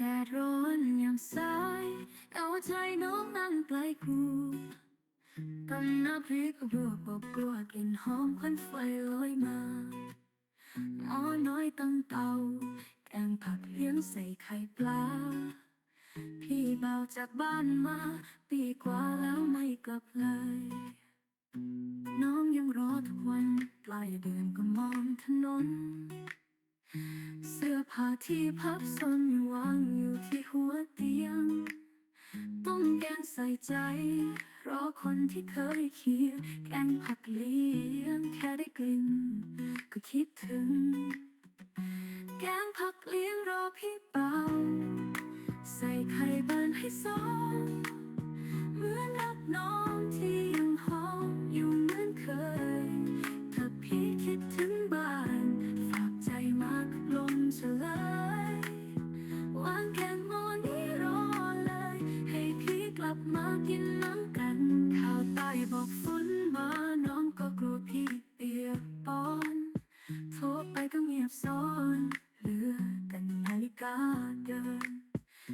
แดดร้อนยามสาย เอาใจน้องนั่งใกล้กูตำน้ำพริกรัวบกลัวกลิ่นหอมควันไฟลอยมาหม้อน้อยตั้งเตา แกงผักเลี้ยงใส่ไข่ปลา พี่เบาจากบ้านมา ปีกว่าแล้วไม่กลับเลย น้องยังรอทุกวันปลายเดือนก็มองถนน เสื้อผ้าที่พับซ้อน การใส่ใจ รอคนที่เคยเคียงแกงผักเลี้ยงแค่ได้กลิ่น ก็คิดถึง แกงผักเลี้ยงรอพี่เป่า กฝนมาน้องก็กลัวพี่เปียกปอน โทรไปก็เงียบซ้อน